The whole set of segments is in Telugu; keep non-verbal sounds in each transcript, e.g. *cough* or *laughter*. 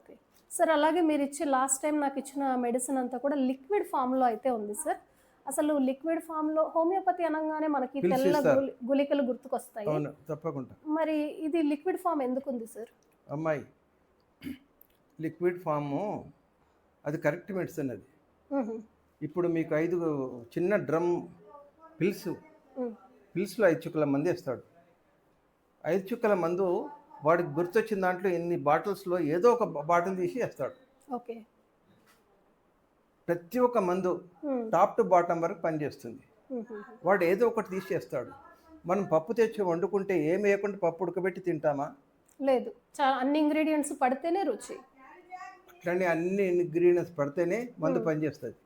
ఓకే. సార్ అలాగే మీరు ఇచ్చే లాస్ట్ టైం నాకు ఇచ్చిన మెడిసిన్ అంతా కూడా లిక్విడ్ ఫామ్లో అయితే ఉంది సార్. అసలు లిక్విడ్ ఫామ్లో హోమియోపతి అనగానే మనకి తెల్ల గుళికలు గుర్తుకొస్తాయి. అవును తప్పకుండా. మరి ఇది లిక్విడ్ ఫామ్ ఎందుకు ఉంది సార్? అమ్మాయి లిక్విడ్ ఫాము అది కరెక్ట్ మెడిసిన్ అది. ఇప్పుడు మీకు ఐదు చిన్న డ్రమ్ పిల్స్. పిల్స్లో ఐదు చుక్కల మంది ఇస్తాడు ఐదు చుక్కల మందు వాడికి గుర్తొచ్చిన దాంట్లో ఎన్ని బాటిల్స్లో ఏదో ఒక బాటిల్ తీసి వేస్తాడు. ఓకే. ప్రతి ఒక్క మందు. టాప్ టు బాటం వరకు పనిచేస్తుంది. వాడు ఏదో ఒకటి తీసేస్తాడు మనం పప్పు తెచ్చి వండుకుంటే ఏం వేయకుండా పప్పు ఉడకబెట్టి తింటామా? లేదు. అన్ని ఇంగ్రీడియంట్స్ పడితేనే రుచి. అట్లనే అన్ని ఇంగ్రీడియంట్స్ పడితేనే మందు పనిచేస్తుంది.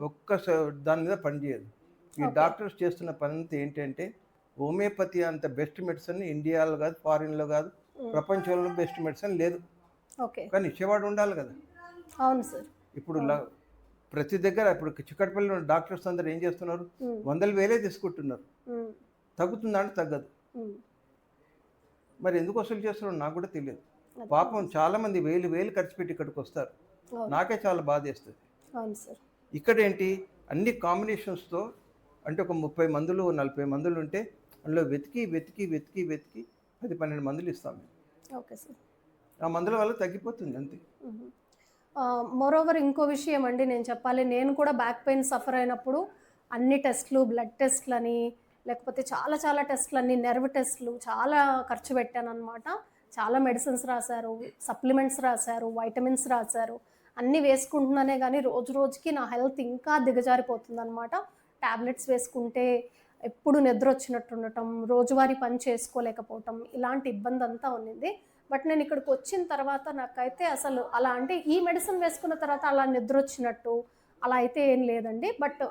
ఒక్క దాని మీద పనిచేయదు ఈ. డాక్టర్స్ చేస్తున్న పని అంతా ఏంటంటే హోమియోపతి అంత బెస్ట్ మెడిసిన్ ఇండియాలో కాదు ఫారిన్లో కాదు ప్రపంచంలో బెస్ట్ మెడిసిన్ లేదు. ఓకే. కానీ ఇచ్చేవాడు ఉండాలి కదా. అవును సార్. ఇప్పుడు ప్రతి దగ్గర ఇప్పుడు చిక్కటిపల్లిలో ఉన్న డాక్టర్స్ అందరూ ఏం చేస్తున్నారు. వందల వేలే తీసుకుంటున్నారు. తగ్గుతుందా అంటే తగ్గదు. మరి ఎందుకు వసూలు చేస్తున్నారో నాకు కూడా తెలియదు. పాపం చాలా మంది వేలు వేలు ఖర్చు పెట్టి ఇక్కడికి వస్తారు. నాకే చాలా బాధ వేస్తుంది. ఇక్కడ ఏంటి అన్ని కాంబినేషన్స్తో అంటే ఒక ముప్పై మందులు నలభై మందులు ఉంటే అందులో వెతికి వెతికి వెతికి వెతికి పది పన్నెండు మందులు ఇస్తాం మేము. Okay sir. ఆ మందుల వల్ల తగ్గిపోతుంది అంతే. మోరోవర్ ఇంకో విషయం అండి నేను చెప్పాలి. నేను కూడా బ్యాక్ పెయిన్ సఫర్ అయినప్పుడు అన్ని టెస్ట్లు బ్లడ్ టెస్ట్లని లేకపోతే చాలా చాలా టెస్ట్లని నెర్వ్ టెస్ట్లు చాలా ఖర్చు పెట్టాను అనమాట చాలా మెడిసిన్స్ రాశారు సప్లిమెంట్స్ రాశారు వైటమిన్స్ రాశారు. అన్నీ వేసుకుంటున్నానే కానీ రోజు రోజుకి నా హెల్త్ ఇంకా దిగజారిపోతుంది అనమాట ట్యాబ్లెట్స్ వేసుకుంటే ఎప్పుడు నిద్ర వచ్చినట్టు ఉండటం రోజువారీ పని చేసుకోలేకపోవటం ఇలాంటి ఇబ్బంది అంతా ఉన్నింది. బట్ నేను ఇక్కడికి వచ్చిన తర్వాత నాకైతే అసలు అలా అంటే ఈ మెడిసిన్ వేసుకున్న తర్వాత అలా నిద్ర వచ్చినట్టు అలా అయితే ఏం లేదండి. బట్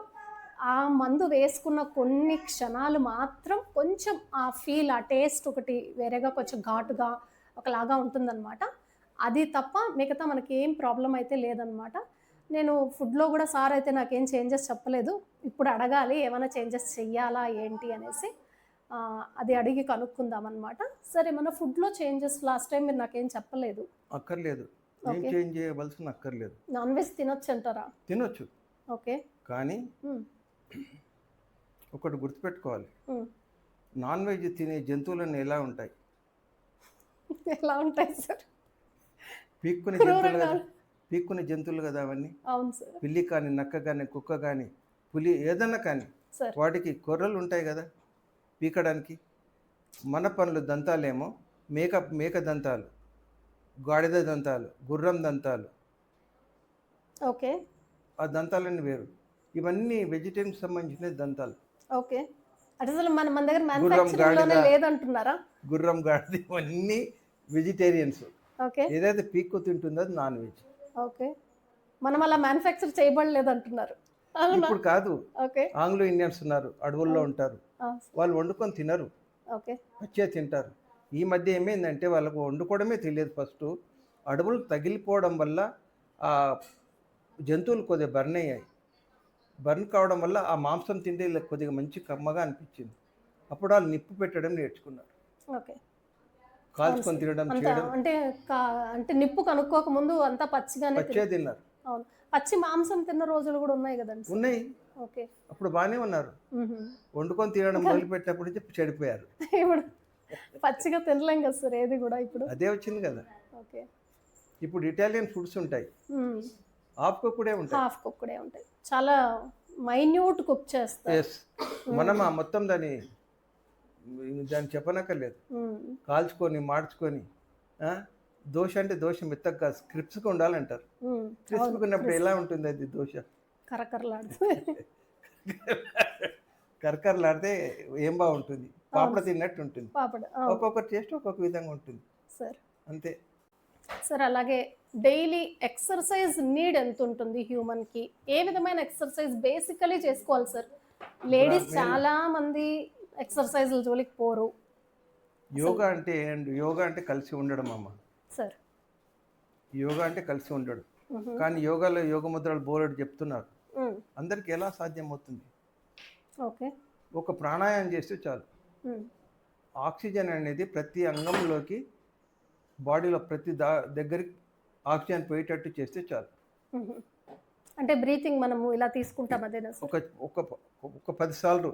ఆ మందు వేసుకున్న కొన్ని క్షణాలు మాత్రం కొంచెం ఆ ఫీల్ ఆ టేస్ట్ ఒకటి వేరేగా కొంచెం ఘాటుగా ఒకలాగా ఉంటుందన్నమాట. అది తప్ప మిగతా మనకి ఏం ప్రాబ్లం అయితే లేదనమాట నేను ఫుడ్లో కూడా సార్ అయితే నాకేం చేంజెస్ చెప్పలేదు. ఇప్పుడు అడగాలి ఏమైనా చేంజెస్ చెయ్యాలా ఏంటి అనేసి అది అడిగి కనుక్కుందాం అనమాట సరే మన ఫుడ్లో చేంజెస్ లాస్ట్ టైం మీరు నాకేం చెప్పలేదు? అక్కర్లేదు. ఏం. చేంజ్ చేయవలసిన అక్కర్లేదు. నాన్ వెజ్ తినొచ్చు అంటారా? తినొచ్చు. ఓకే. కానీ. ఒకటి గుర్తుపెట్టుకోవాలి. నాన్ వెజ్ తినే జంతువులన్నీ ఎలా ఉంటాయి? *laughs* ఎలా ఉంటాయి సార్? పీక్కునే జంతువులు. పీక్కునే జంతువులు కదా అవన్నీ? అవును సార్. పిల్లి కానీ నక్క కానీ కుక్క కానీ పులి ఏదన్నా కానీ వాటికి కొర్రలు ఉంటాయి కదా పీకడానికి. మన పనులు దంతాలేమో మేక మేక దంతాలు గాడిద దంతాలు గుర్రం దంతాలు. ఓకే. ఆ దంతాలన్నీ వేరు. ఇవన్నీ వెజిటేరియన్ సంబంధించిన దంతాలు. ఓకే. అంటే అసలు మన మన దగ్గర గుర్రం, మ్యానుఫ్యాక్చరింగ్లోనే గాడిద. లేదంటున్నారా? గుర్రం గాడిద ఇవన్నీ వెజిటేరియన్స్. ఓకే. ఏదైతే పీక్కు తింటుందో అది నాన్ వెజ్. ఓకే. మనం అలా మ్యానుఫ్యాక్చర్ చేయబడలేదు అంటున్నారు ఇప్పుడు కాదు. ఓకే. ఆంగ్లో ఇండియన్స్ ఉన్నారు అడవుల్లో ఉంటారు. వాళ్ళు వండుకొని తినరు. ఓకే. పచ్చే తింటారు. ఈ మధ్య ఏమైందంటే వాళ్ళకు వండుకోవడమే తెలియదు ఫస్ట్. అడవులు తగిలిపోవడం వల్ల ఆ జంతువులు కొద్దిగా బర్న్ అయ్యాయి. బర్న్ కావడం వల్ల ఆ మాంసం తింటే కొద్దిగా మంచి కమ్మగా అనిపించింది. అప్పుడు వాళ్ళు నిప్పు పెట్టడం నేర్చుకున్నారు. ఓకే. కాల్చుకొని తినడం చేయడం. అంటే అంటే నిప్పు కనుక్కోక ముందు అంతా పచ్చిగానే పచ్చే తిన- తిన్నారు. అవును. పచ్చి మాంసం తిన్న రోజులు కూడా ఉన్నాయి కదండి. ఉన్నాయి. ఓకే. అప్పుడు బాగానే ఉన్నారు. వండుకొని తినడం మొదలుపెట్టినప్పటి నుంచి చెడిపోయారు. *laughs* ఇప్పుడు పచ్చిగా తినలేం కదా సార్ ఏది కూడా ఇప్పుడు? అదే వచ్చింది కదా. ఓకే. ఇప్పుడు ఇటాలియన్ ఫుడ్స్ ఉంటాయి. ఆఫ్కు కూడా ఉంటాయి. హాఫ్ కుక్కడే ఉంటాయి. చాలా మైన్యూట్ కుక్ చేస్తారు. మనం ఆ మొత్తం దాన్ని దాన్ని చెప్పనక్కర్లేదు. కాల్చుకొని మార్చుకొని దోశ అంటే దోశ మెత్తగా కాదు క్రిప్స్గా ఉండాలంటారు ఉన్నప్పుడు ఎలా ఉంటుంది అది కరకరలాడుతుంది *laughs* కరకరలాడితే. ఏం బాగుంటుంది? పాపడ తిన్నట్టు ఉంటుంది. పాపడ ఒక్కొక్క టేస్ట్ ఒక్కొక్క విధంగా ఉంటుంది. సార్. అంతే. సార్ అలాగే డైలీ ఎక్సర్సైజ్ నీడ్ ఎంత ఉంటుంది హ్యూమన్కి ఏ విధమైన ఎక్సర్సైజ్ బేసికలీ చేసుకోవాలి సార్? లేడీస్ చాలా మంది ఎక్సర్సైజ్ల జోలికి పోరు. యోగా అంటే అండ్ యోగా అంటే కలిసి ఉండడం అమ్మ. సార్. యోగా అంటే కలిసి ఉండడం. కానీ యోగాలో యోగ ముద్రలు బోలెడు చెప్తున్నారు. అందరికి ఎలా సాధ్యం అవుతుంది ఓకే. ఒక ప్రాణాయామం చేస్తే చాలు. ఆక్సిజన్ అనేది ప్రతి అంగంలోకి బాడీలో ప్రతి దా దగ్గరికి ఆక్సిజన్ పోయేటట్టు చేస్తే చాలు. అంటే బ్రీతింగ్ మనము ఇలా తీసుకుంటాం అదేనా సార్? ఒక ఒక ఒక పది సార్లు.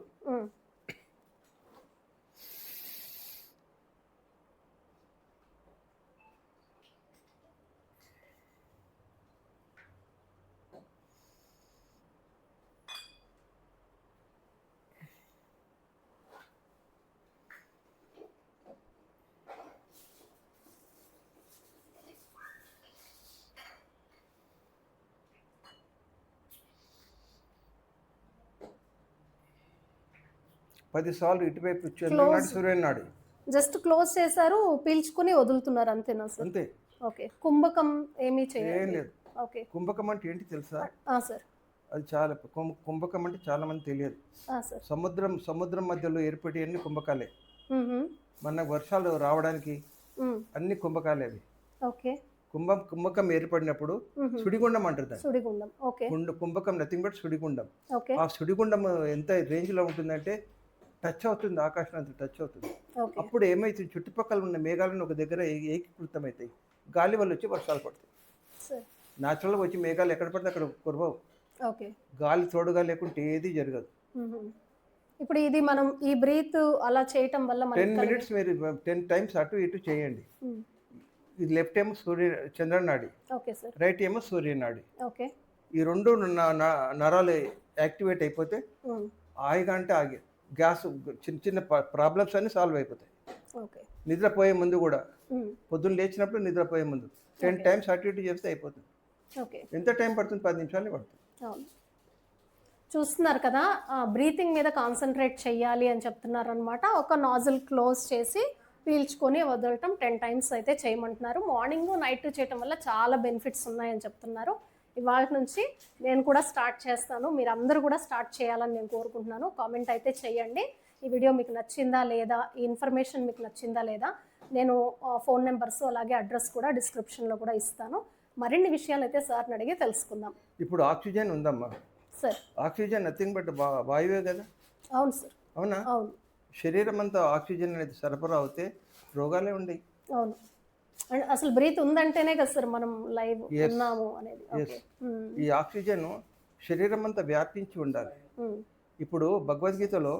మ్మ్. పది సార్లు ఇటువైపు చంద్రనాడు సూర్యనాడు జస్ట్ క్లోజ్ చేశారు పీల్చుకుని వదులుతున్నారు అంతేనా సార్? అంతే. ఓకే. కుంభకం ఏమీ ఏం చేయాలి లేదు. ఓకే. కుంభకం అంటే ఏంటి తెలుసా? ఆ సార్. అది చాలా కుంభ- కుంభకం అంటే చాలా మంది తెలియదు. ఆ సార్. సముద్రం సముద్రం మధ్యలో ఏర్పడే అన్ని కుంభకాలే. మన వర్షాలు రావడానికి మ్మ్. అన్ని కుంభకాలే అవి. ఓకే. కుంభం కుంభకం ఏర్పడినప్పుడు. సుడిగుండం అంటారు దాన్ని. సుడిగుండం. ఓకే. కుండ కుంభకం నథింగ్ బట్ సుడిగుండం. ఓకే. ఆ సుడిగుండం ఎంత రేంజ్లో ఉంటుందంటే టచ్ అవుతుంది ఆకాశం అంత టచ్ అవుతుంది. అప్పుడు ఏమైతుంది చుట్టుపక్కల ఉన్న మేఘాలను ఒక దగ్గర ఏ- ఏకీకృతమవుతాయి. గాలి వల్ల వచ్చి వర్షాలు పడతాయి. న్యాచురల్గా వచ్చి మేఘాలు ఎక్కడ పడితే అక్కడ కురవవు. ఓకే. గాలి తోడుగా లేకుంటే ఏది జరగదు. ఇప్పుడు ఇది మనం ఈ బ్రీత్ అలా చేయటం వల్ల టెన్ మినిట్స్ మీరు టెన్ టైమ్స్ అటు ఇటు చేయండి. ఇది లెఫ్ట్ ఏమో సూర్య చంద్రనాడి రైట్ ఏమో సూర్యనాడి ఓకే. ఈ రెండు నరాలు యాక్టివేట్ అయిపోతే. ఆయిగా అంటే ఆగి. గ్యాస్ చిన్న చిన్న ప్రాబ్లమ్స్ అన్ని సాల్వ్ అయిపోతాయి. ఓకే. నిద్రపోయే ముందు కూడా. పొద్దున్న లేచినప్పుడు నిద్రపోయే ముందు. టెన్ టైమ్స్ అటు ఇటు చేస్తే అయిపోతుంది. ఓకే. ఎంత టైం పడుతుంది? పది నిమిషాలే పడుతుంది. చూస్తున్నారు కదా బ్రీతింగ్ మీద కాన్సన్ట్రేట్ చేయాలి అని చెప్తున్నారు అనమాట ఒక నాజిల్ క్లోజ్ చేసి పీల్చుకొని వదలటం టెన్ టైమ్స్ అయితే చేయమంటున్నారు. మార్నింగ్ నైట్ చేయటం వల్ల చాలా బెనిఫిట్స్ ఉన్నాయని చెప్తున్నారు. ఇవాళ నుంచి నేను కూడా స్టార్ట్ చేస్తాను. మీరు అందరూ కూడా స్టార్ట్ చేయాలని నేను కోరుకుంటున్నాను. కామెంట్ అయితే చేయండి. ఈ వీడియో మీకు నచ్చిందా లేదా? ఈ ఇన్ఫర్మేషన్ మీకు నచ్చిందా లేదా? నేను ఫోన్ నెంబర్స్ అలాగే అడ్రస్ కూడా డిస్క్రిప్షన్లో కూడా ఇస్తాను. మరిన్ని విషయాలు అయితే సార్ని అడిగి తెలుసుకుందాం. ఇప్పుడు ఆక్సిజన్ ఉందమ్మా. సార్. ఆక్సిజన్ నథింగ్ బట్ వాయువే కదా? అవును సార్. అవునా? అవును. శరీరం అంతా ఆక్సిజన్ అనేది సరఫరా అవుతే రోగాలే ఉండయి. అవును. అసలు బ్రీత్ ఉందంటేనే కదా సార్ మనం లైవ్. ఉన్నాము అనేది. ఈ ఆక్సిజన్ శరీరం అంతా వ్యాపించి ఉండాలి మ్మ్. ఇప్పుడు భగవద్గీతలో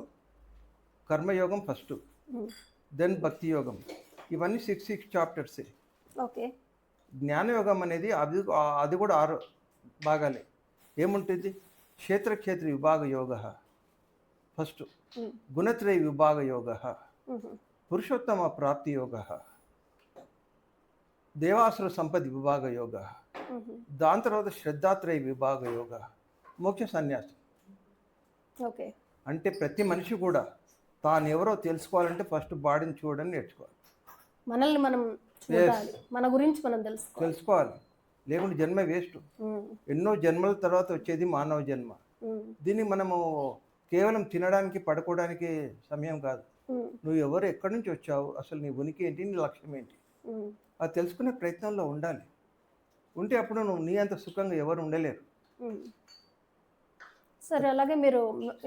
కర్మయోగం ఫస్ట్ మ్మ్. దెన్ భక్తి యోగం ఇవన్నీ సిక్స్ సిక్స్ చాప్టర్సే ఓకే జ్ఞానయోగం అనేది అది అది కూడా ఆరు భాగాలే ఏముంటుంది క్షేత్ర క్షేత్ర విభాగ యోగ ఫస్ట్. గుణత్రయ విభాగ యోగ. పురుషోత్తమ ప్రాప్తి యోగ దేవాసుర సంపద విభాగ యోగ. దాని తర్వాత శ్రద్ధాత్రయ విభాగ యోగ. మోక్ష సన్యాసం. ఓకే. అంటే ప్రతి మనిషి కూడా తాను ఎవరో తెలుసుకోవాలంటే ఫస్ట్ బాడీని చూడని నేర్చుకోవాలి. మనల్ని మనం మన గురించి మనం తెలుసుకోవాలి. తెలుసుకోవాలి. లేకుంటే జన్మ వేస్ట్. ఎన్నో జన్మల తర్వాత వచ్చేది మానవ జన్మ. దీన్ని మనము కేవలం తినడానికి పడుకోవడానికి సమయం కాదు. నువ్వు ఎవరు ఎక్కడి నుంచి వచ్చావు? అసలు నీ ఉనికి ఏంటి? నీ లక్ష్యం ఏంటి. అది తెలుసుకునే ప్రయత్నంలో ఉండాలి. ఉంటే అప్పుడు నువ్వు నీ అంత సుఖంగా ఎవరు ఉండలేరు. సార్. అలాగే మీరు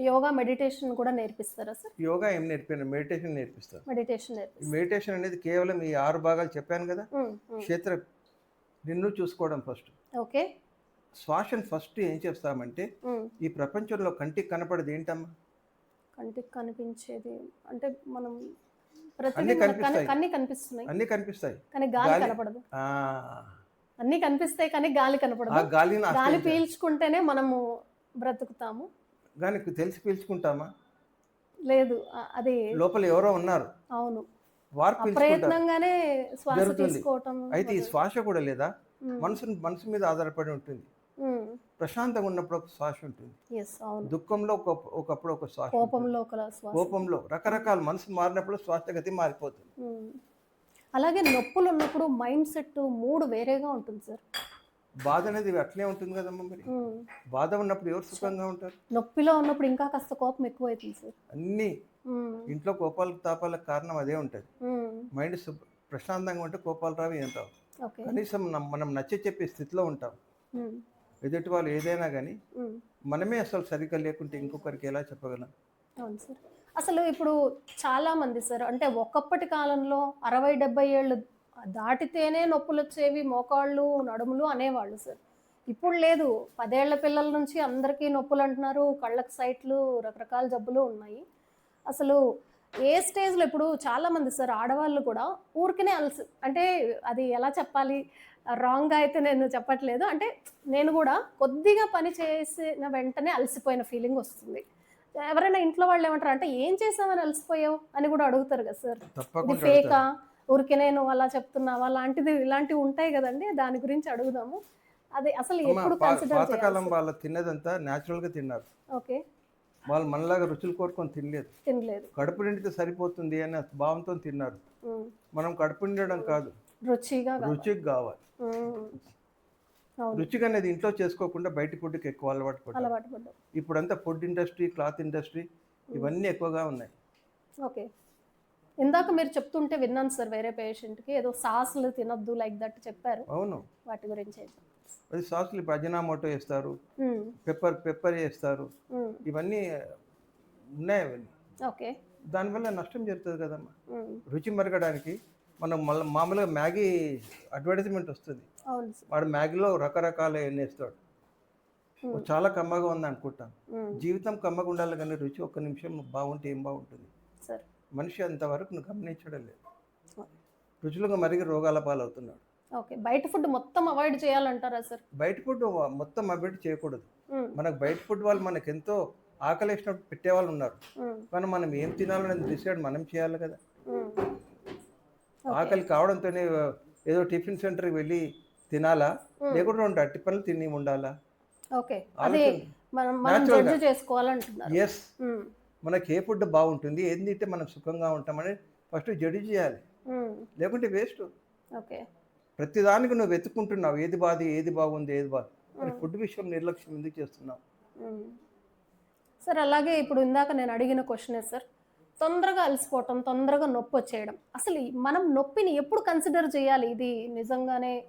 యోగా మెడిటేషన్ కూడా నేర్పిస్తారా సార్? యోగా ఏం నేర్పాను? మెడిటేషన్ నేర్పిస్తాను. మెడిటేషన్ నేర్పిస్తారు? మెడిటేషన్ అనేది కేవలం ఈ ఆరు భాగాలు చెప్పాను కదా. క్షేత్ర నిన్ను చూసుకోవడం ఫస్ట్ ఓకే. శ్వాసను ఫస్ట్ ఏం చేస్తామంటే. ఈ ప్రపంచంలో కంటికి కనపడేది ఏంటమ్మా? కంటికి కనిపించేది అంటే మనం అన్నీ కనిపిస్తాయి. కనిపిస్తున్నాయి. అన్నీ కనిపిస్తాయి. కానీ గాలి కనపడదు. అన్నీ కనిపిస్తాయి కానీ గాలి ఆ కనపడదు గాలిని గాలి. పీల్చుకుంటేనే మనము బ్రతుకుతాము. కానీ తెలిసి పీల్చుకుంటామా? లేదు. అది లోపల ఎవరో ఉన్నారు. అవును. అప్రయత్నంగానే శ్వాస. తీసుకోవటం అయితే ఈ శ్వాస కూడా లేదా. మనసు మనసు మీద ఆధారపడి ఉంటుంది. ప్రశాంతంగా ఉన్నప్పుడు ఒక శ్వాస ఉంటుంది. దుఃఖంలో ఒక ఒకప్పుడు ఒక శ్వాస. కోపంలో కోపంలో రకరకాల మనసు మారినప్పుడు శ్వాసగతి మారిపోతుంది. మ్మ్. అలాగే నొప్పులు ఉన్నప్పుడు మైండ్ సెట్ మూడు వేరేగా ఉంటుంది సార్. బాధ అనేది అట్లే ఉంటుంది కదమ్మా మరి. మ్మ్. బాధ ఉన్నప్పుడు ఎవరు సుఖంగా ఉంటారు? నొప్పిలో ఉన్నప్పుడు ఇంకా కాస్త కోపం ఎక్కువ అవుతుంది సార్. అన్నీ. మ్మ్. ఇంట్లో కోపాలకు తాపాలకు కారణం అదే ఉంటుంది. మైండ్ ప్రశాంతంగా ఉంటే కోపాలు రావు ఏం రావు. కనీసం మనం- నచ్చ చెప్పే స్థితిలో ఉంటాం. ఎదుటి వాళ్ళు ఏదైనా కానీ. మనమే అసలు సరిగ్గా లేకుంటే ఇంకొకరికి ఎలా చెప్పగలం? అవును సార్. అసలు ఇప్పుడు చాలా మంది సార్ అంటే ఒకప్పటి కాలంలో అరవై డెబ్బై ఏళ్ళు దాటితేనే నొప్పులు వచ్చేవి మోకాళ్ళు నడుములు అనేవాళ్ళు సార్. ఇప్పుడు లేదు పదేళ్ళ పిల్లల నుంచి అందరికీ నొప్పులు అంటున్నారు కళ్ళకు సైట్లు రకరకాల జబ్బులు ఉన్నాయి. అసలు ఏ స్టేజ్లో ఇప్పుడు చాలామంది సార్ ఆడవాళ్ళు కూడా ఊరికనే అలసి అంటే అది ఎలా చెప్పాలి? రాంగ్గా అయితే నేను చెప్పట్లేదు. అంటే నేను కూడా కొద్దిగా పని చేసిన వెంటనే అలసిపోయిన ఫీలింగ్ వస్తుంది. ఎవరైనా ఇంట్లో వాళ్ళు ఏమంటారు? అంటే ఏం చేసామని అలసిపోయావు? అని కూడా అడుగుతారు కదా సార్. ఇది ఫేకా. ఊరికే నువ్వు అలా చెప్తున్నావా? లాంటిది ఇలాంటివి ఉంటాయి కదండి. దాని గురించి అడుగుదాము. అది అసలు ఎప్పుడు పాతకాలం వాళ్ళ తిన్నదంతా న్యాచురల్గా తిన్నారు. ఓకే. వాళ్ళు మనలాగా రుచులు కోరుకొని తినలేదు. తినలేదు. కడుపు నిండితే సరిపోతుంది అనే భావంతో తిన్నారు. మనం కడుపు నిండడం కాదు. రుచిగా కావాలి. రుచికి కావాలి. రుచిగా అనేది ఇంట్లో చేసుకోకుండా బయట ఫుడ్కి ఎక్కువ అలవాటు పడ్డాం ఇప్పుడంతా ఫుడ్ ఇండస్ట్రీ క్లాత్ ఇండస్ట్రీ ఇవన్నీ ఎక్కువగా ఉన్నాయి. ఓకే. ఇందాక మీరు చెప్తుంటే విన్నాను సార్ వేరే పేషెంట్కి ఏదో సాసులు తినొద్దు లైక్ దట్ చెప్పారు. అవును. వాటి గురించి? అది సాసులు ఇప్పుడు అజినామోటో వేస్తారు. పెప్పర్ పెప్పర్ వేస్తారు. ఇవన్నీ ఉన్నాయి అవన్నీ. ఓకే. దానివల్ల నష్టం జరుగుతుంది కదమ్మా. రుచి మరగడానికి మనం మళ్ళీ మామూలుగా మ్యాగీ అడ్వర్టైజ్మెంట్ వస్తుంది. వాడు మ్యాగీలో రకరకాల వేస్తాడు. చాలా కమ్మగా ఉంది అనుకుంటాం. ఉమ్. జీవితం కమ్మగా ఉండాలి కానీ రుచి ఒక్క నిమిషం బాగుంటే ఏం బాగుంటుంది? మనిషి అంతవరకు నువ్వు గమనించడం లేదు. రుచులుగా మరిగి రోగాల పాలవుతున్నాడు. ఓకే. బయట ఫుడ్ మొత్తం అవాయిడ్ చేయాలంటారా సార్? బయట ఫుడ్ మొత్తం అబిట్ చేయకూడదు. మనకు బయట ఫుడ్ వాళ్ళు మనకు ఎంతో ఆకలి వేసినప్పుడు పెట్టేవాళ్ళు ఉన్నారు. కానీ మనం ఏం తినాలనేది డిసైడ్ మనం చేయాలి కదా. ఆకలి కావడంతోనే ఏదో టిఫిన్ సెంటర్కి వెళ్ళి తినాలా? రెండు అట్టి పనులు తిని ఉండాలా? ఓకే. అదే మనం మనం Natural గా. జడ్జి చేసుకోవాలంటున్నారు ఎస్. మనకి ఏ ఫుడ్ బాగుంటుంది ఏది తింటే మనం సుఖంగా ఉంటామని ఫస్ట్ జడ్జి చేయాలి. లేకుంటే వేస్ట్. ఓకే. ప్రతిదానికి నువ్వు వెతుక్కుంటున్నావు ఏది బాది ఏది బాగుంది ఏది మరి ఫుడ్ విషయం నిర్లక్ష్యం ఎందుకు చేస్తున్నావు. సార్ అలాగే ఇప్పుడు ఇందాక నేను అడిగిన క్వశ్చనే సార్. తొందరగా అలసిపోవటం తొందరగా నొప్పి వచ్చేయడం అసలు మనం నొప్పిని ఎప్పుడు కన్సిడర్ చేయాలి? ఇది నిజంగానే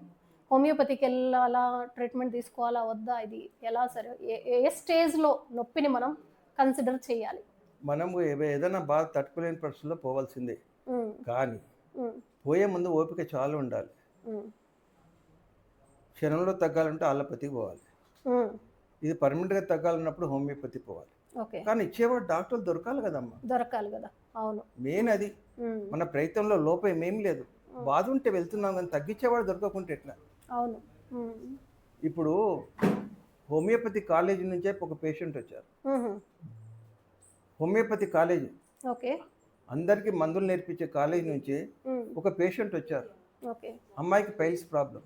హోమియోపతికి వెళ్ళాలా ట్రీట్మెంట్ తీసుకోవాలా వద్దా? ఇది ఎలా సరే? ఏ- ఏ స్టేజ్లో నొప్పిని మనం కన్సిడర్ చేయాలి? మనం ఏ- ఏదైనా బాధ తట్టుకోలేని పరిస్థితుల్లో పోవాల్సిందే. కానీ. పోయే ముందు ఓపిక చాలా ఉండాలి. క్షణంలో తగ్గాలంటే ఆలోపతికి పోవాలి. ఇది పర్మనెంట్గా తగ్గాలన్నప్పుడు హోమియోపతి పోవాలి. కానీ ఇచ్చేవాడు డాక్టర్లు దొరకాలి కదమ్మా. దొరకాలి కదా. అవును. మెయిన్ అది. మన ప్రయత్నంలో లోపం ఏం లేదు. బాధ ఉంటే వెళ్తున్నాం కానీ తగ్గించేవాడు దొరకకుంటే ఎట్లా? అవును. ఇప్పుడు హోమియోపతి కాలేజీ నుంచే ఒక పేషెంట్ వచ్చారు. Homeopathy college. ఓకే. అందరికీ మందులు నేర్పించే కాలేజీ నుంచే. ఒక పేషెంట్ వచ్చారు. ఓకే. అమ్మాయికి పైల్స్ ప్రాబ్లం.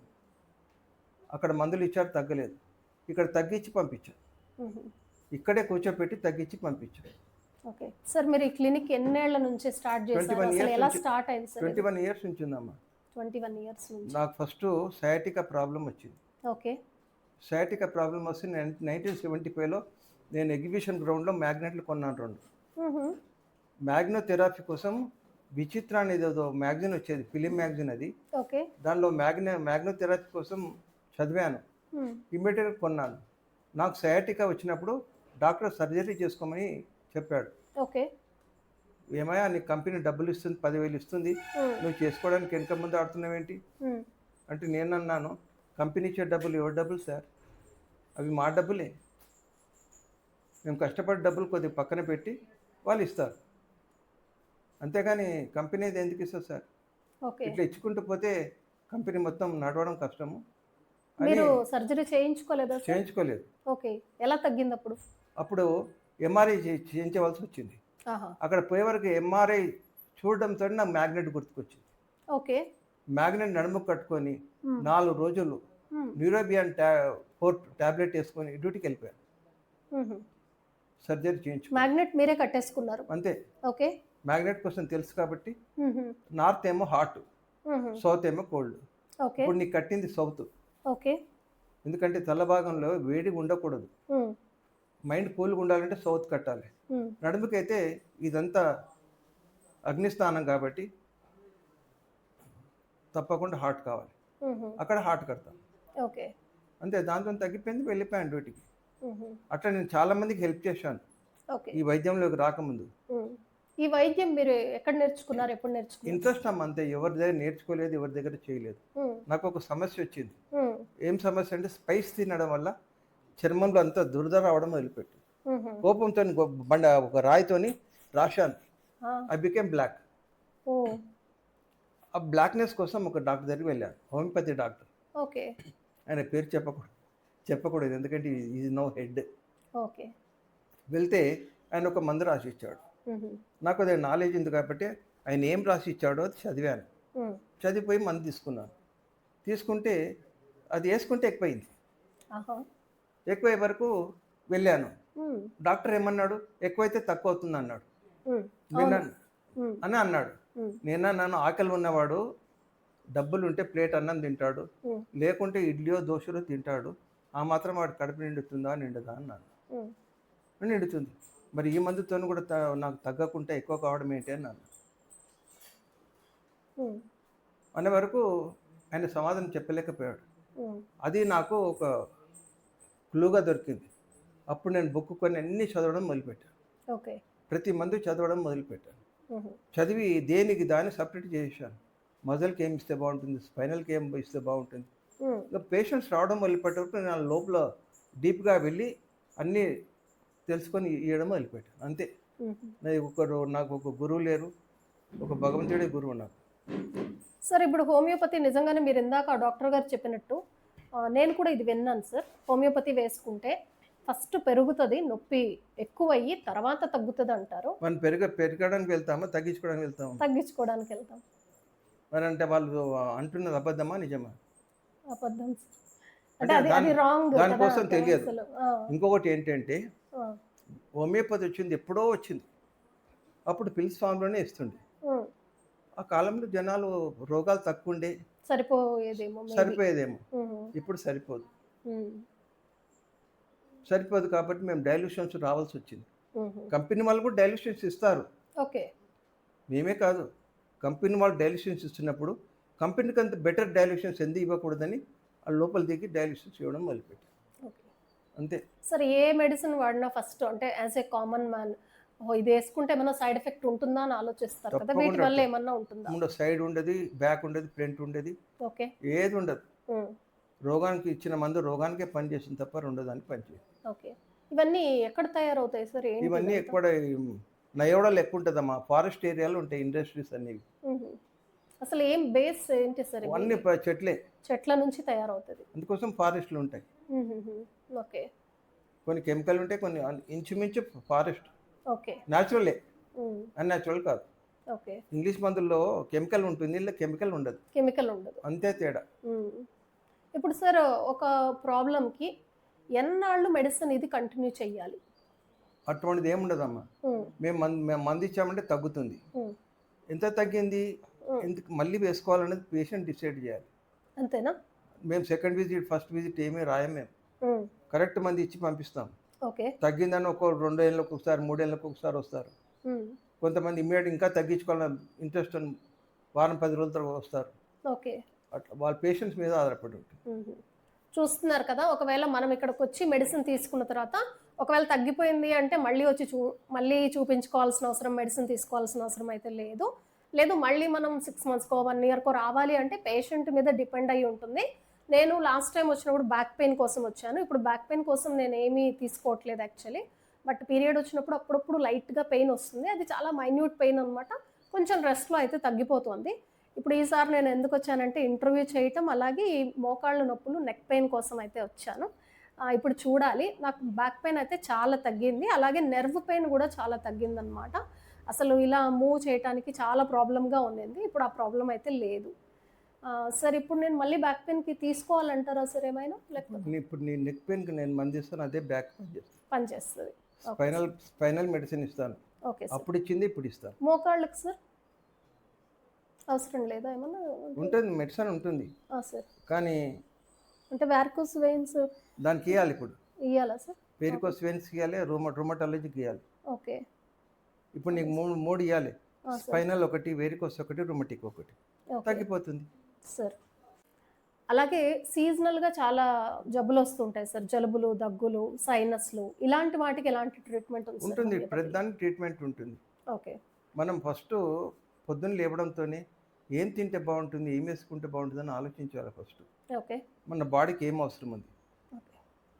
అక్కడ మందులు ఇచ్చారు తగ్గలేదు. ఇక్కడ తగ్గించి పంపించారు. ఇక్కడే కూర్చోపెట్టి తగ్గించి పంపించారు. ఓకే. సార్ మీరు ఈ క్లినిక్ ఎన్నేళ్ళ నుంచి స్టార్ట్ చేశారు? 21 అసలు ఎలా స్టార్ట్ అయింది సార్ ట్వంటీ వన్ ఇయర్స్ నుంచి ఉందమ్మా. ట్వంటీ వన్ ఇయర్స్ నుంచి. నాకు ఫస్ట్ సయాటికా ప్రాబ్లం వచ్చింది. ఓకే. సయాటికా ప్రాబ్లం వస్తే నైన్టీన్ సెవెంటీ ఫైవ్లో నేను ఎగ్జిబిషన్ గ్రౌండ్లో మ్యాగ్నెట్లు కొన్నాను రెండు. మ్యాగ్నోథెరపీ కోసం విచిత్ర అనేది ఏదో మ్యాగజిన్ వచ్చేది ఫిలిం మ్యాగజిన్ అది. ఓకే. దానిలో మ్యాగ్నో మ్యాగ్నోథెరపీ కోసం చదివాను. ఇమ్మీడియట్గా కొన్నాను. నాకు సయాటికా వచ్చినప్పుడు డాక్టర్ సర్జరీ చేసుకోమని చెప్పాడు. ఓకే. ఏమయ్యా నీ కంపెనీ డబ్బులు ఇస్తుంది పదివేలు ఇస్తుంది. నువ్వు చేసుకోవడానికి వెనక ముందు ఆడుతున్నావేంటి మ్. అంటే నేను అన్నాను కంపెనీ ఇచ్చే డబ్బులు ఎవరి డబ్బులు సార్? అవి మా డబ్బులే. మేము కష్టపడి డబ్బులు కొద్దిగా పక్కన పెట్టి వాళ్ళు ఇస్తారు. అంతేగాని కంపెనీది ఎందుకు ఇస్తారు సార్? ఇట్లా ఇచ్చుకుంటూ పోతే కంపెనీ మొత్తం నడవడం కష్టము. మీరు సర్జరీ చేయించుకోలేదా చేయించుకోలేదు. ఓకే. ఎలా తగ్గింది అప్పుడు? అప్పుడు ఎంఆర్ఐ చేయించవలసి వచ్చింది. అక్కడ పోయే వరకు ఎంఆర్ఐ చూడడంతో నాకు మ్యాగ్నెట్ గుర్తుకొచ్చింది. ఓకే. మ్యాగ్నెట్ నడుము కట్టుకొని. నాలుగు రోజులు. న్యూరోబియాన్ టా ఫోర్ టాబ్లెట్ వేసుకొని డ్యూటీకి వెళ్ళిపోయాను. సర్జరీ చేయించు మ్యాగ్నెట్ మీరే కట్టేసుకున్నారు. అంతే. ఓకే. మ్యాగ్నెట్ కోసం తెలుసు కాబట్టి. నార్త్ ఏమో హాట్. సౌత్ ఏమో కోల్డ్. ఇప్పుడు నీకు కట్టింది సౌత్. ఓకే. ఎందుకంటే తల భాగంలో వేడి ఉండకూడదు. మైండ్ కూల్గా ఉండాలంటే సౌత్ కట్టాలి. నడుముకైతే ఇదంతా అగ్నిస్థానం కాబట్టి తప్పకుండా హాట్ కావాలి. అక్కడ హాట్ కడతాం. ఓకే. అంతే దాంతో తగ్గిపోయింది వెళ్ళిపోయాను డ్యూటీకి. అట్లా నేను చాలా మందికి హెల్ప్ చేశాను. ఈ వైద్యంలోకి రాకముందు. ఈ వైద్యం మీరు ఎక్కడ నేర్చుకున్నారు ఎప్పుడు నేర్చుకున్నారు? ఇంట్రెస్ట్ అమ్మ అంతే ఎవరి దగ్గర నేర్చుకోలేదు ఎవరి దగ్గర చేయలేదు. నాకు ఒక సమస్య వచ్చింది. ఏం సమస్య అంటే స్పైస్ తినడం వల్ల చర్మంలో అంతా దురద రావడం మొదలుపెట్టి ఉమ్, కోపంతో బండ ఒక రాయితోని రాశాను. I became black. ఆ బ్లాక్నెస్ కోసం ఒక డాక్టర్ దగ్గరికి వెళ్ళాను. Homeopathy doctor. ఓకే. ఆయన పేరు చెప్పకూడదు. చెప్పకూడదు ఎందుకంటే ఈజ్ నో హెడ్. ఓకే. వెళ్తే ఆయన ఒక మందు రాసి ఇచ్చాడు నాకు అదే నాలెడ్జ్ ఉంది కాబట్టి ఆయన ఏం రాసి ఇచ్చాడో అది చదివాను. చదివిపోయి మందు తీసుకున్నాను. తీసుకుంటే అది వేసుకుంటే ఎక్కువైంది. ఆహా. ఎక్కువయ్యే వరకు వెళ్ళాను. డాక్టర్ ఏమన్నాడు? ఎక్కువైతే తక్కువ అవుతుంది అన్నాడు అని అన్నాడు. ఉమ్, నేను నన్ను ఆకలి ఉన్నవాడు డబ్బులు ఉంటే ప్లేట్ అన్నం తింటాడు. లేకుంటే ఇడ్లీయో దోశలో తింటాడు. ఆ మాత్రం వాడు కడుపు నిండుతుందా నిండదా అన్నాడు. ఉమ్, నిండుతుంది. మరి ఈ మందుతో కూడా నాకు తగ్గకుండా ఎక్కువ కావడం ఏంటి అన్నాను అనే వరకు ఆయన సమాధానం చెప్పలేకపోయాడు. అది నాకు ఒక క్లూగా దొరికింది. అప్పుడు నేను బుక్ కొన్ని అన్ని చదవడం మొదలుపెట్టాను. ఓకే. ప్రతి మందు చదవడం మొదలుపెట్టాను. చదివి దేనికి దాన్ని సపరేట్ చేశాను. మజల్కి ఏం ఇస్తే బాగుంటుంది? స్పైనల్కి ఏం ఇస్తే బాగుంటుంది? ఇంకా పేషెంట్స్ రావడం మొదలుపెట్టేటప్పుడు నేను లోపల డీప్గా వెళ్ళి అన్నీ తెలుసుకొని ఇవ్వడం మొదలుపెట్టాను. అంతే. నాకు ఒకరు నాకు ఒక గురువు లేరు. ఒక భగవంతుడే గురువు నాకు. సార్ ఇప్పుడు హోమియోపతి నిజంగానే మీరు ఇందాక ఆ డాక్టర్ గారు చెప్పినట్టు నేను కూడా ఇది విన్నాను సార్. హోమియోపతి వేసుకుంటే ఫస్ట్ పెరుగుతుంది నొప్పి ఎక్కువయ్యి తర్వాత తగ్గుతుంది అంటారు. మనం పెరగ పెరగడానికి వెళ్తామా తగ్గించుకోవడానికి వెళ్తామా? తగ్గించుకోవడానికి వెళ్తాం. మరి అంటే వాళ్ళు అంటున్నది అబద్ధమా నిజమా? అబద్ధం. అంటే అంటే అది అది దాని- రాంగ్ దానికోసం తెలియదు. ఇంకొకటి ఏంటంటే హోమియోపతి వచ్చింది ఎప్పుడో వచ్చింది. అప్పుడు పిల్స్ ఫామ్లోనే ఇస్తుండే ఆ కాలంలో జనాలు రోగాలు తక్కువ ఉండే. సరిపోయేదేమో. సరిపోయేదేమో. ఇప్పుడు సరిపోదు. సరిపోదు కాబట్టి మేము డైల్యూషన్స్ రావాల్సి వచ్చింది. కంపెనీ వాళ్ళు కూడా డైల్యూషన్స్ ఇస్తారు. ఓకే. మేమే కాదు. కంపెనీ వాళ్ళు డైల్యూషన్స్ ఇస్తున్నప్పుడు కంపెనీకి అంత బెటర్ డైల్యూషన్స్ ఎందుకు ఇవ్వకూడదని ఆ లోపల దిగి డైల్యూషన్స్ ఇవ్వడం మొదలుపెట్టాం ఓకే. అంతే. సార్ ఏ మెడిసిన్ వాడినా ఫస్ట్ అంటే యాజ్ ఏ కామన్ మ్యాన్ ఇది వేసుకుంటే ఏమైనా సైడ్ ఎఫెక్ట్ ఉంటుందా అని ఆలోచిస్తారు కదా? వీటి వల్ల. ఏమన్నా ఉంటుందా? ముందు సైడ్ ఉండదు బ్యాక్ ఉండదు ఫ్రంట్ ఉండదు. ఓకే. ఏది ఉండదు. రోగానికి ఇచ్చిన మందు రోగానికే పనిచేస్తుంది తప్ప రెండో దానికి పనిచేయదు. ఓకే. ఇవన్నీ ఎక్కడ తయారవుతాయి సార్? ఏంటి ఇవన్నీ? ఎక్కువ నయోడాలు ఎక్కువ ఉంటుందమ్మా ఫారెస్ట్ ఏరియాలో ఉంటాయి ఇండస్ట్రీస్ అన్ని మ్మ్. అసలు ఏం బేస్ ఏంటి సార్? అన్ని చెట్లే. చెట్ల నుంచి తయారవుతుంది. అందుకోసం ఫారెస్ట్లు ఉంటాయి. ఓకే. కొన్ని కెమికల్ ఉంటాయి కొన్ని ఇంచుమించు ఫారెస్ట్. న్యాచురలే. అన్యాచురల్ కాదు. ఓకే. ఇంగ్లీష్ మందుల్లో కెమికల్ ఉంటుంది కెమికల్ ఉండదు. కెమికల్ ఉండదు. అంతే తేడా. ఇప్పుడు సార్ ఒక ప్రాబ్లంకి ఎన్నాళ్ళు మెడిసిన్ ఇది కంటిన్యూ చేయాలి అటువంటిది ఏముండదమ్మా మ్మ్. మంది మేము మంది ఇచ్చామంటే తగ్గుతుంది. ఎంత తగ్గింది. ఎందుకు మళ్ళీ వేసుకోవాలనేది పేషెంట్ డిసైడ్ చేయాలి. అంతేనా? మేము సెకండ్ విజిట్ ఫస్ట్ విజిట్ ఏమీ రాయం మేము. కరెక్ట్ మంది ఇచ్చి పంపిస్తాం. తగ్గిందని ఒక రెండు ఏళ్ళకి ఒకసారి మూడేళ్ళకి ఒకసారి వస్తారు. కొంతమంది ఇమ్మీడియట్ ఇంకా తగ్గించుకోవాలని ఇంట్రెస్ట్ వారం పది రోజుల తర్వాత వస్తారు. ఓకే. అట్లా వాళ్ళ పేషెంట్స్ మీద ఆధారపడి ఉంటుంది. చూస్తున్నారు కదా ఒకవేళ మనం ఇక్కడికి వచ్చి మెడిసిన్ తీసుకున్న తర్వాత ఒకవేళ తగ్గిపోయింది అంటే మళ్ళీ వచ్చి చూ మళ్ళీ చూపించుకోవాల్సిన అవసరం మెడిసిన్ తీసుకోవాల్సిన అవసరం అయితే లేదు. లేదు మళ్ళీ మనం సిక్స్ మంత్స్కో వన్ ఇయర్కో రావాలి అంటే పేషెంట్ మీద డిపెండ్ అయి ఉంటుంది. నేను లాస్ట్ టైం వచ్చినప్పుడు బ్యాక్ పెయిన్ కోసం వచ్చాను. ఇప్పుడు బ్యాక్ పెయిన్ కోసం నేను ఏమీ తీసుకోవట్లేదు యాక్చువల్లీ బట్ పీరియడ్ వచ్చినప్పుడు అప్పుడప్పుడు లైట్గా పెయిన్ వస్తుంది. అది చాలా మైన్యూట్ పెయిన్ అనమాట కొంచెం రెస్ట్లో అయితే తగ్గిపోతుంది. ఇప్పుడు ఈసారి నేను ఎందుకు వచ్చానంటే ఇంటర్వ్యూ చేయటం అలాగే ఈ మోకాళ్ళ నొప్పులు నెక్ పెయిన్ కోసం అయితే వచ్చాను. ఇప్పుడు చూడాలి. నాకు బ్యాక్ పెయిన్ అయితే చాలా తగ్గింది. అలాగే నెర్వ్ పెయిన్ కూడా చాలా తగ్గిందనమాట అసలు ఇలా మూవ్ చేయటానికి చాలా ప్రాబ్లంగా ఉండింది. ఇప్పుడు ఆ ప్రాబ్లం అయితే లేదు. సార్ ఇప్పుడు నేను మళ్ళీ బ్యాక్ పెయిన్కి తీసుకోవాలంటారా సార్ ఏమైనా? లేకపోతే ఇప్పుడు నీ నెక్ పెయిన్కి నేను మంది ఇస్తాను అదే బ్యాక్ పని పనిచేస్తుంది స్పైనల్ స్పైనల్ మెడిసిన్ ఇస్తాను. ఓకే అప్పుడు ఇచ్చింది ఇప్పుడు ఇస్తాను. మోకాళ్ళకి సార్? అవసరం లేదా ఏమన్నా? ఉంటుంది మెడిసిన్ ఉంటుంది. సార్. కానీ అంటే వ్యార్కోస్ వెయిన్స్ దానికి ఇవ్వాలి ఇప్పుడు. ఇవ్వాలా సార్? పేరుకోస్ వెన్స్ ఇవ్వాలి రూమ రూమటాలజీకి ఇవ్వాలి ఓకే. ఇప్పుడు నీకు మూడు మూడు ఇవ్వాలి స్పైనల్ ఒకటి వేరికోస్ ఒకటి రుమటిక్ ఒకటి. తగ్గిపోతుంది. సార్. అలాగే సీజనల్గా చాలా జబ్బులు వస్తుంటాయి సార్. జలుబులు దగ్గులు సైనస్లు. ఇలాంటి వాటికి ఎలాంటి ట్రీట్మెంట్ ఉంటుంది? ప్రతిదానికి ట్రీట్మెంట్ ఉంటుంది. ఓకే. మనం ఫస్ట్ పొద్దున్న లేవడంతోనే ఏం తింటే బాగుంటుంది ఏం వేసుకుంటే బాగుంటుంది అని ఆలోచించాలి ఫస్ట్. ఓకే. మన బాడీకి ఏం అవసరం ఉంది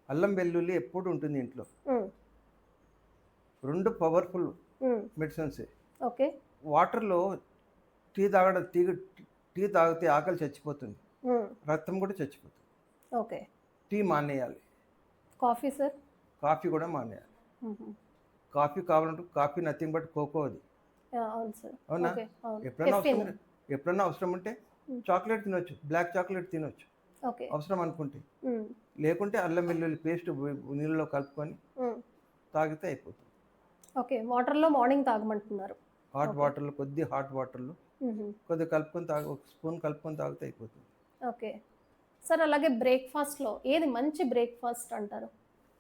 అల్లం వెల్లుల్లి ఎప్పుడు ఉంటుంది ఇంట్లో? రెండు పవర్ఫుల్ మెడిసిన్సే. ఓకే. వాటర్లో టీ తాగడం టీ టీ తాగితే ఆకలి చచ్చిపోతుంది. రక్తం కూడా చచ్చిపోతుంది. ఓకే. టీ మానేయాలి. Coffee sir? కాఫీ కూడా మానేయాలి. కాఫీ కావాలంటే కాఫీ నథింగ్ బట్ కోకో అది. అవును ఎప్పుడైనా. అవసరం ఎప్పుడైనా అవసరం ఉంటే. చాక్లెట్ తినొచ్చు బ్లాక్ చాక్లెట్ తినొచ్చు. అవసరం అనుకుంటే. లేకుంటే అల్లం వెల్లుల్లి పేస్ట్ నీళ్ళలో కలుపుకొని తాగితే అయిపోతుంది. ఓకే వాటర్లో మార్నింగ్ తాగమంటున్నారు. హాట్. వాటర్లో కొద్ది హాట్ వాటర్లో కొద్దిగా కలుపుకొని తాగి ఒక స్పూన్ కలుపుకొని తాగితే అయిపోతుంది. ఓకే. సార్ అలాగే బ్రేక్ఫాస్ట్లో ఏది మంచి బ్రేక్ఫాస్ట్ అంటారు?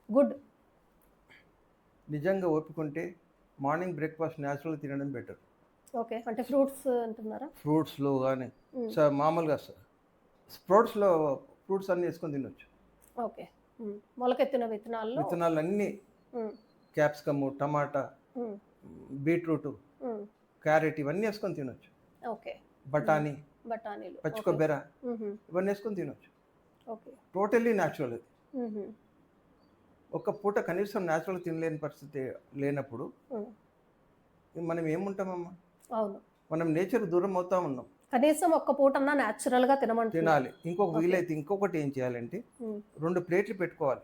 గుడ్. నిజంగా ఓపికంటే మార్నింగ్ బ్రేక్ఫాస్ట్ న్యాచురల్ తినడం బెటర్. ఓకే. అంటే ఫ్రూట్స్ అంటున్నారా? ఫ్రూట్స్లో కానీ సార్ మామూలుగా సార్ స్ప్రౌట్స్లో ఫ్రూట్స్ అన్నీ వేసుకొని తినొచ్చు. ఓకే. మొలకెత్తిన విత్తనాల్లో? విత్తనాలు అన్నీ క్యాప్సికమ్ టమాటా బీట్రూట్ క్యారెట్ ఇవన్నీ వేసుకొని తినొచ్చు. ఓకే. బఠానీ. బఠానీలు. పచ్చి. కొబ్బెర ఇవన్నీ వేసుకొని తినొచ్చు. ఓకే. టోటల్లీ న్యాచురల్ అది. ఒక పూట కనీసం న్యాచురల్ తినలేని పరిస్థితి లేనప్పుడు మనం ఏముంటామమ్మా? అవును. మనం నేచర్ దూరం అవుతా ఉన్నాం. కనీసం ఒక్క పూటన్నా న్యాచురల్గా తినమంటున్నారు తినాలి. ఇంకొక. వీలైతే ఇంకొకటి ఏం చేయాలంటే రెండు ప్లేట్లు పెట్టుకోవాలి.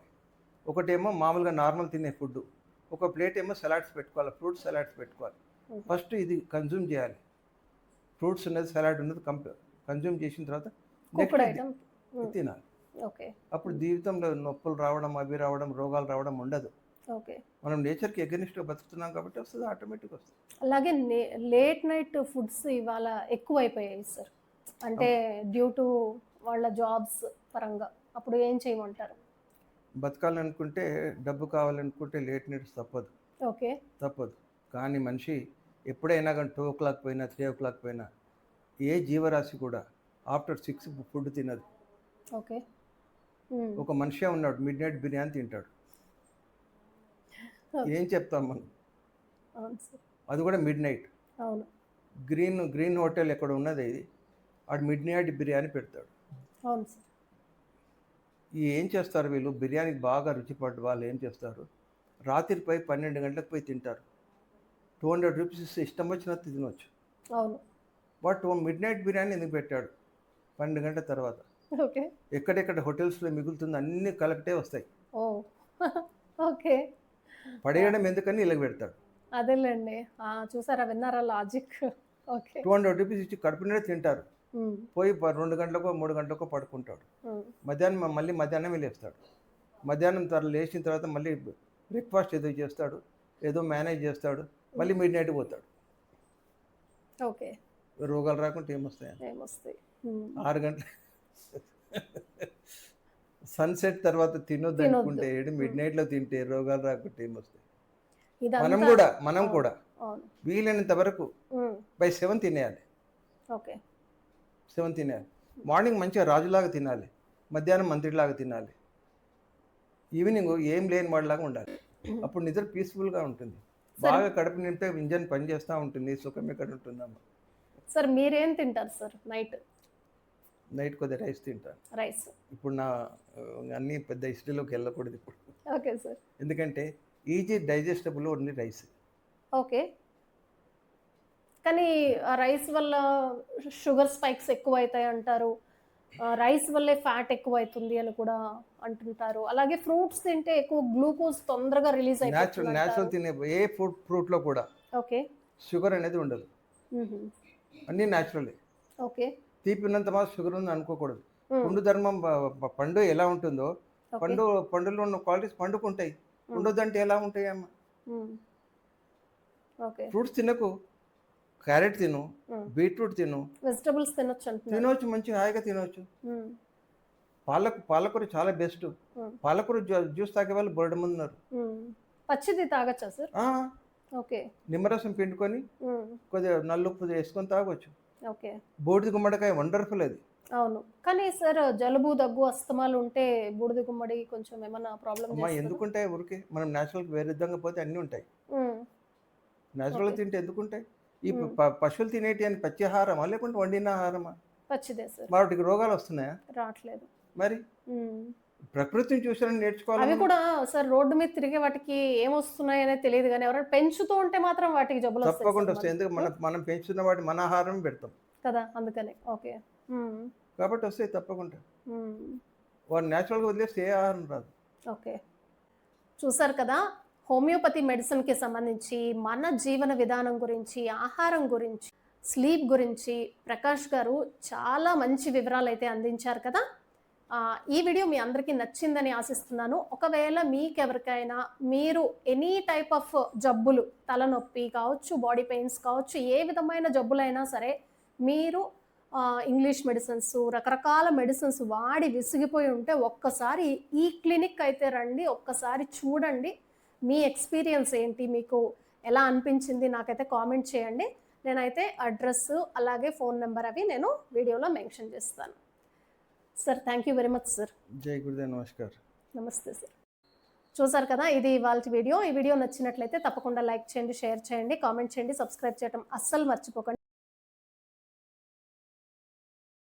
ఒకటేమో మామూలుగా నార్మల్ తినే ఫుడ్ ఒక ప్లేట్ ఏమో సలాడ్స్ పెట్టుకోవాలి. ఫ్రూట్ సలాడ్స్ పెట్టుకోవాలి. ఫస్ట్ ఇది కన్జ్యూమ్ చేయాలి. ఫ్రూట్స్ ఉన్నది సలాడ్ ఉన్నది కంప్ కన్జ్యూమ్ చేసిన తర్వాత తినాలి. ఓకే. అప్పుడు జీవితంలో నొప్పులు రావడం అవి రావడం రోగాలు రావడం ఉండదు. ఓకే. మనం నేచర్కి ఎగనిస్ట్గా బతుకుతున్నాం కాబట్టి వస్తుంది ఆటోమేటిక్ వస్తుంది. అలాగే లేట్ నైట్ ఫుడ్స్ ఇవాళ ఎక్కువ అయిపోయాయి సార్. అంటే డ్యూ టు వాళ్ళ జాబ్స్ పరంగా అప్పుడు ఏం చేయమంటారు? బతకాలనుకుంటే డబ్బు కావాలనుకుంటే లేట్ నైట్స్ తప్పదు. ఓకే. తప్పదు. కానీ మనిషి ఎప్పుడైనా కానీ టూ ఓ క్లాక్ పోయినా త్రీ ఓ క్లాక్ పోయినా ఏ జీవరాశి కూడా ఆఫ్టర్ సిక్స్ ఫుడ్ తినదు. ఓకే. ఒక మనిషే ఉన్నాడు మిడ్ నైట్ బిర్యానీ తింటాడు. ఏం చెప్తాం మనం? అవును సార్. అది కూడా మిడ్ నైట్. అవును. గ్రీన్ గ్రీన్ హోటల్ ఎక్కడ ఉన్నది? ఇది ఆడు మిడ్ నైట్ బిర్యానీ పెడతాడు. అవును సార్. ఈ ఏం చేస్తారు వీళ్ళు? బిర్యానీకి బాగా రుచి పడ్డ వాళ్ళు ఏం చేస్తారు? రాత్రిపై పన్నెండు గంటలకు పోయి తింటారు. టూ హండ్రెడ్ రూపీస్ ఇస్తే ఇష్టం వచ్చినట్టు తినవచ్చు అవును. బట్ మిడ్ నైట్ బిర్యానీ ఎందుకు పెట్టాడు? పన్నెండు గంటల తర్వాత. ఓకే. ఎక్కడెక్కడ హోటల్స్లో మిగులుతుంది అన్ని కలెక్టే వస్తాయి. ఓ. ఓకే. పడేయడం ఎందుకని ఇలాగ పెడతాడు. అదేలేండి. చూసారా విన్నారా logic? Okay. Two hundred rupees ఇచ్చి కడుపు నిండా తింటారు. పోయి రెండు గంటలకో మూడు గంటలకో పడుకుంటాడు. మధ్యాహ్నం మళ్ళీ మధ్యాహ్నమే లేస్తాడు. మధ్యాహ్నం తర్వాత లేచిన తర్వాత మళ్ళీ బ్రేక్ఫాస్ట్ ఏదో చేస్తాడు ఏదో మేనేజ్ చేస్తాడు. మళ్ళీ మిడ్ నైట్ పోతాడు. ఓకే. రోగాలు రాకుంటే ఏమొస్తాయి ఏమొస్తాయి ఆరు గంటల. సన్సెట్ తర్వాత తినొద్దు. అనుకుంటే ఏడు మిడ్ నైట్లో తింటే రోగాలు రాకుంటే ఏమొస్తాయి మనం కూడా మనం కూడా. వీలైనంత వరకు బై సెవెన్ తినేయాలి. ఓకే. సెవెన్ తినేయాలి. మార్నింగ్ మంచిగా రాజులాగా తినాలి. మధ్యాహ్నం మంత్రిలాగా తినాలి. ఈవినింగ్ ఏం లేని వాడిలాగా ఉండాలి. అప్పుడు నిద్ర పీస్ఫుల్గా ఉంటుంది. బాగా కడుపు నింపితే ఇంజన్ పని చేస్తూ ఉంటుంది సుఖం ఎక్కడ ఉంటుందమ్మా? సార్ మీరేం తింటారు సార్ నైట్? నైట్ కొద్దిగా రైస్ తింటాను రైస్. ఇప్పుడు నా అన్ని పెద్ద హిస్టరీలోకి వెళ్ళకూడదు ఇప్పుడు. Okay sir. ఎందుకంటే easy digestible only rice. Okay. కానీ ఆ రైస్ వల్ల షుగర్ స్పైక్స్ ఎక్కువ అవుతాయి అంటారు రైస్ వల్లే ఫ్యాట్ ఎక్కువ అవుతుంది అని కూడా అంటుంటారు. అలాగే ఫ్రూట్స్ తింటే ఎక్కువ గ్లూకోజ్ తొందరగా రిలీజ్ అయిపోతుంది న్యాచురల్ తినే ఏ ఫ్రూట్ ఫ్రూట్లో కూడా ఓకే. షుగర్ అనేది ఉండదు. అన్నీ న్యాచురలే ఓకే. తీపి ఉన్నంత మాత్రం షుగర్ ఉంది అనుకోకూడదు. పండు ధర్మం పండు ఎలా ఉంటుందో. పండు పండులో ఉన్న క్వాలిటీస్ పండుకుంటాయి. ఉండొద్దంటే ఎలా ఉంటాయి అమ్మ ఫ్రూట్స్ తినకు. క్యారెట్ తిను. బీట్రూట్ తిను వెజిటబుల్స్ తినొచ్చు తినవచ్చు మంచిగా హాయిగా తినవచ్చు మ్మ్. పాలకు పాలకూర చాలా బెస్ట్. పాలకూర జ్యూ- జ్యూస్ తాగే వాళ్ళు బోర్డు మంది ఉన్నారు. పచ్చిది తాగచ్చా సార్? ఓకే. నిమ్మరసం పిండుకొని. కొద్దిగా నల్లుప్పు వేసుకొని తాగొచ్చు. ఓకే. బూడిద గుమ్మడికాయ వండర్ఫుల్ అది. అవును. కానీ సార్ జలుబు దగ్గు అస్తమాలు ఉంటే బూడిద గుమ్మడి కొంచెం ఏమన్నా ప్రాబ్లం అమ్మా ఎందుకుంటాయి ఊరికే? మనం న్యాచురల్ వేరే విధంగా పోతే అన్నీ ఉంటాయి. Okay. తింటే ఎందుకుంటాయి? ఈ పశువులు తినేటి అని పచ్చి ఆహారమా లేకుంటే వండిన ఆహారమా? పచ్చిదే సార్. వాటికి రోగాలు వస్తున్నాయా? రావట్లేదు. మరి. ప్రకృతిని అవి నేర్చుకోవాలి కూడా సార్ రోడ్డు మీద తిరిగే వాటికి ఏమొస్తున్నాయి అనేది తెలియదు కానీ ఎవరైనా పెంచుతూ ఉంటే మాత్రం వాటికి జబ్బులు తప్పకుండా వస్తాయి. ఎందుకు? మనం మనం పెంచుతున్న వాటి మన ఆహారం పెడతాం. కదా అందుకని. ఓకే. కాబట్టి వస్తాయి తప్పకుండా. వాడు న్యాచురల్గా వదిలేస్తే ఏ ఆహారం రాదు. ఓకే. చూసారు కదా? హోమియోపతి మెడిసిన్కి సంబంధించి మన జీవన విధానం గురించి ఆహారం గురించి స్లీప్ గురించి ప్రకాష్ గారు చాలా మంచి వివరాలు అయితే అందించారు కదా. ఈ వీడియో మీ అందరికీ నచ్చిందని ఆశిస్తున్నాను. ఒకవేళ మీకెవరికైనా మీరు ఎనీ టైప్ ఆఫ్ జబ్బులు తలనొప్పి కావచ్చు బాడీ పెయిన్స్ కావచ్చు ఏ విధమైన జబ్బులైనా సరే మీరు ఇంగ్లీష్ మెడిసిన్స్ రకరకాల మెడిసిన్స్ వాడి విసిగిపోయి ఉంటే ఒక్కసారి ఈ క్లినిక్ అయితే రండి ఒక్కసారి చూడండి. మీ ఎక్స్పీరియన్స్ ఏంటి? మీకు ఎలా అనిపించింది? నాకైతే కామెంట్ చేయండి. నేనైతే అడ్రస్ అలాగే ఫోన్ నెంబర్ అవి నేను వీడియోలో మెన్షన్ చేస్తాను. Sir thank you very much sir జై గురుదేవ్ నమస్కార్. నమస్తే సార్ చూసారు కదా ఇది ఇవాళ వీడియో. ఈ వీడియో నచ్చినట్లయితే తప్పకుండా లైక్ చేయండి షేర్ చేయండి కామెంట్ చేయండి సబ్స్క్రైబ్ చేయడం అస్సలు మర్చిపోకండి.